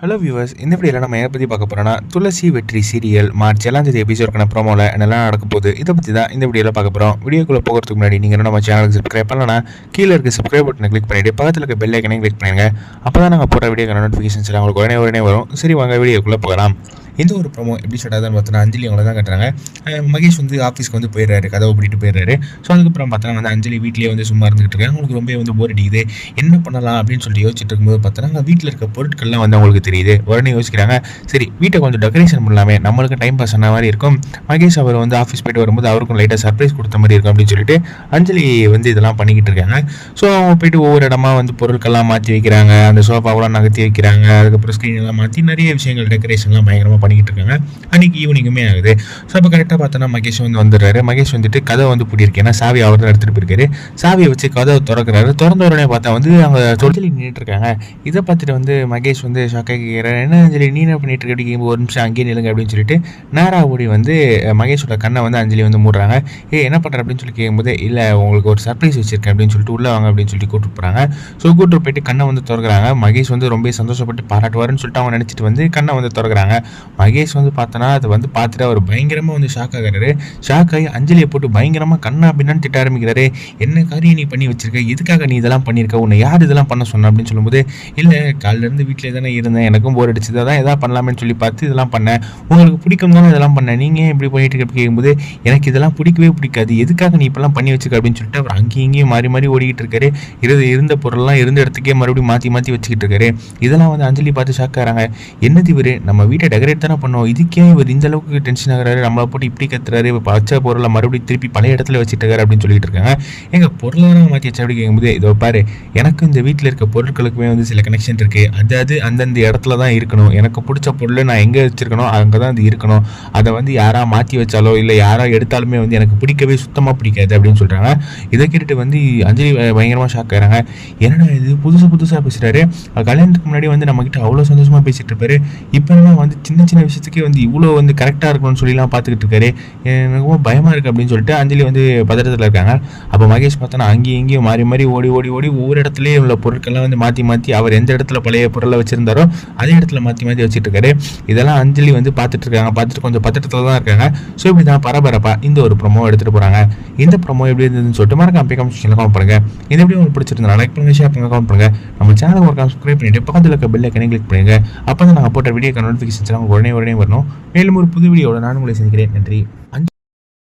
Hello viewers இந்த வீடியோவில் நம்ம எதை பற்றி பார்க்க போகிறோம்னா துளசி வெற்றி சீரியல் மார்ச் ஏழாம் தேதி எபிசோடுக்கான ப்ரோமோவில் என்னெல்லாம் நடக்க போகுது இதை பற்றி தான் இந்த வீடியோவில் பார்க்க போகிறோம் வீடியோக்குள்ளே போகிறதுக்கு முன்னாடி நீங்கள் நம்ம சேனலுக்கு சப்ஸ்கிரைப் பண்ணலன்னா கீழே இருக்க சப்ஸ்கிரைப் பட்டனை கிளிக் பண்ணிவிட்டு பக்கத்தில் இருக்க பெல் ஐக்கனையும் கிளிக் பண்ணுங்க அப்போ தான் நாங்கள் போகிற வீடியோக்கான நோட்டிஃபிகேஷன்ஸ் எல்லாம் உங்களுக்கு உடனே உடனே வரும். சரி வாங்க வீடியோக்குள்ளே போகலாம். இந்த ஒரு ப்ரோமோ எப்படி ஸ்டார்ட் பார்த்தோன்னா அஞ்சலி அவங்கள தான் கட்டுறாங்க. மகேஷ் வந்து ஆஃபீஸ்க்கு வந்து போயிடுறாரு கதவை பிடிட்டு போயிடுறாரு. ஸோ அதுக்கப்புறம் பார்த்தா வந்து அஞ்சலி வீட்லேயே வந்து சும்மா இருந்துகிட்டு இருக்காங்க. அவங்களுக்கு ரொம்ப வந்து போர் அடிக்குது. என்ன பண்ணலாம் அப்படின்னு சொல்லிட்டு யோசிச்சுட்டு இருக்கும்போது பார்த்தோன்னா வீட்டில் இருக்க பொருட்கள்லாம் வந்து அவங்களுக்கு தெரியுது. உடனே யோசிக்கிறாங்க சரி வீட்டை கொஞ்சம் டெக்கரேஷன் பண்ணலாமே. நம்மளுக்கு டைம் பாஸ் ஆன மாதிரி இருக்கும். மகேஷ் அவர் வந்து ஆஃபீஸ் போயிட்டு வரும்போது அவருக்கும் லைட்டாக சர்ப்ரைஸ் கொடுத்த மாதிரி இருக்கும் அப்படின்னு சொல்லிட்டு அஞ்சலி வந்து இதெல்லாம் பண்ணிக்கிட்டு இருக்காங்க. ஸோ அவங்க போயிட்டு ஒவ்வொரு இடமா வந்து பொருட்கள்லாம் மாற்றி வைக்கிறாங்க. அந்த சோஃபாவெல்லாம் நகர்த்தி வைக்கிறாங்க. அதுக்கப்புறம் ஸ்க்ரீன் எல்லாம் மாற்றி நிறைய விஷயங்கள் டெக்கரேஷன்லாம் பயங்கரமாக பண்ணிக்கிட்டு இருக்காங்க அன்னைக்கு ஈவினிங்குமே ஆகுது. ஸோ அப்போ கரெக்டாக பார்த்தோன்னா மகேஷ் வந்து வந்துடுறாரு. மகேஷ் வந்துட்டு கதை வந்து பூட்டியிருக்கு ஏன்னா சாவி அவர் தான் எடுத்துகிட்டு போயிருக்காரு. சாவியை வச்சு கதவை திறக்கிறாரு. திறந்த உடனே பார்த்தா வந்து அவங்க தொழிலி நின்றுட்டு இருக்காங்க இதை பார்த்துட்டு வந்து மகேஷ் வந்து ஷாக்காக கேட்குறாரு என்ன அஞ்சலி? நீ என்ன பண்ணிட்டு இருக்க? ஒரு நிமிஷம் அங்கேயே நிலுங்க அப்படின்னு சொல்லிட்டு நேரா ஓடி வந்து மகேஷோட கண்ணை வந்து அஞ்சலி வந்து மூடுறாங்க. ஏ என்ன பண்ணுற அப்படின்னு சொல்லி கேட்கும்போது இல்லை உங்களுக்கு ஒரு சர்ப்ரைஸ் வச்சிருக்கேன் அப்படின்னு சொல்லிட்டு உள்ளே வாங்க அப்படின்னு சொல்லி கூட்டு போகிறாங்க ஸோ கூட்டு போயிட்டு கண்ணை வந்து திறக்கிறாங்க. மகேஷ் வந்து ரொம்ப சந்தோஷப்பட்டு பாராட்டுவாருன்னு சொல்லிட்டு அவங்க நினச்சிட்டு வந்து கண்ணை வந்து திறக்கிறாங்க. மகேஷ் வந்து பார்த்தோன்னா அதை வந்து பார்த்துட்டு அவர் பயங்கரமாக வந்து ஷாக் ஆகிறாரு. ஷாக் ஆகி அஞ்சலியை போட்டு பயங்கரமாக கண்ணா பின்னான்னு திட்ட ஆரம்பிக்கிறாரு. என்ன காரியம் நீ பண்ணி வச்சிருக்க? எதுக்காக நீ இதெல்லாம் பண்ணியிருக்க? உன்னை யார் இதெல்லாம் பண்ண சொன்ன? அப்படின்னு சொல்லும்போது இல்லை காலிலேருந்து வீட்டிலே தானே இருந்தேன். எனக்கும் போர் அடிச்சது. அதான் எதாவது பண்ணலாமேன்னு சொல்லி பார்த்து இதெல்லாம் பண்ணேன். உங்களுக்கு பிடிக்கும் தானே இதெல்லாம் பண்ணேன் நீங்கள் ஏன் இப்படி பண்ணிட்டு இருக்க? கேட்கும்போது எனக்கு இதெல்லாம் பிடிக்கவே பிடிக்காது. எதுக்காக நீ இப்பெல்லாம் பண்ணி வச்சுக்க அப்படின்னு சொல்லிட்டு அவர் அங்கேயும் இங்கேயும் மாறி மாறி ஓடிக்கிட்டு இருக்காரு. இருந்த இருந்த பொருள்லாம் இருந்த இடத்துக்கே மறுபடியும் மாற்றி மாற்றி வச்சுக்கிட்டு இருக்காரு. இதெல்லாம் வந்து அஞ்சலி பார்த்து ஷாக் ஆகிறாங்க. என்னது இவர்? நம்ம வீட்டை டெக்கரேட் தானே பண்ணோம்? இதுக்கே இவர் இந்த அளவுக்கு டென்ஷன் ஆகிறாரு. நம்மளை போட்டு இப்படி கத்துறாரு. இப்போ பச்சை பொருளை மறுபடியும் திருப்பி பழைய இடத்துல வச்சுட்டு இருக்காரு அப்படின்னு சொல்லிட்டு இருக்காங்க. எங்கள் பொருளாதாரம் மாற்றி வச்சு அப்படி கேட்கும்போது இதோ பாரு எனக்கு இந்த வீட்டில் இருக்க பொருட்களுக்குமே வந்து சில கனெக்ஷன் இருக்குது அதாவது அந்தந்த இடத்துல தான் இருக்கணும். எனக்கு பிடிச்ச பொருளை நான் எங்கே வச்சிருக்கணும்? அங்கே தான் அது இருக்கணும். அதை வந்து யாராக மாற்றி வச்சாலோ இல்லை யாராக எடுத்தாலுமே வந்து எனக்கு பிடிக்கவே சுத்தமாக பிடிக்காது அப்படின்னு சொல்கிறாங்க இதை கேட்டுட்டு வந்து அஞ்சலி பயங்கரமாக ஷாக் ஆகிறாங்க. என்னடா இது? புதுசு புதுசாக பேசுகிறாரு கல்யாணத்துக்கு முன்னாடி வந்து நம்மக்கிட்ட அவ்வளோ சந்தோஷமாக பேசிகிட்டு இருப்பாரு. இப்போ வந்து சின்ன சின்ன விஷயத்துக்கே வந்து இவ்வளோ வந்து கரெக்டாக இருக்கணும்னு சொல்லிலாம் பார்த்துக்கிட்டு இருக்காரு. எனக்கு ரொம்ப பயமாக இருக்குது அப்படின்னு சொல்லிட்டு அஞ்சலி வந்து பதட்டத்தில் இருக்காங்க. அப்போ மகேஷ் பார்த்தோன்னா அங்கேயும் இங்கேயும் மாறி மாறி ஓடி ஓடி ஓடி ஒவ்வொரு இடத்துலையும் உள்ள பொருட்கள்லாம் வந்து மாற்றி மாற்றி அவர் எந்த இடத்துல பழைய பொருளை வச்சிருந்தாரோ அதே இடத்துல மாற்றி மாற்றி வச்சுட்டு இருக்காரு. இதெல்லாம் அஞ்சலி வந்து பார்த்துட்டு இருக்காங்க. பார்த்துட்டு கொஞ்சம் பதட்டத்தில் தான் இருக்காங்க. ஸோ இப்படி தான் பரபரப்பாக இந்த ஒரு ப்ரொமோ எடுத்துகிட்டு போகிறாங்க இந்த ப்ரொமோ எப்படி இருந்ததுன்னு சொல்லிட்டு மறக்காம கமெண்ட் செக்ஷனில் கமெண்ட் பண்ணுங்க. இந்த உங்களுக்கு பிடிச்சிருந்தா லைக் பண்ணுங்க ஷேர் பண்ணுங்க கமெண்ட் பண்ணுங்கள் நம்ம சேனல் ஒரு சப்ஸ்கிரைப் பண்ணிட்டு பக்கத்தில் இருக்க பெல் ஐக்கனை கிளிக் பண்ணுங்கள் அப்போ தான் நாங்கள் போட்ட வீடியோ நோட்டிஃபிகேஷன்ஸ் உங்களுக்கு உடனே உடனே வரணும். மேலும் ஒரு புது வீடியோட நான் உங்களை சந்திக்கிறேன். நன்றி.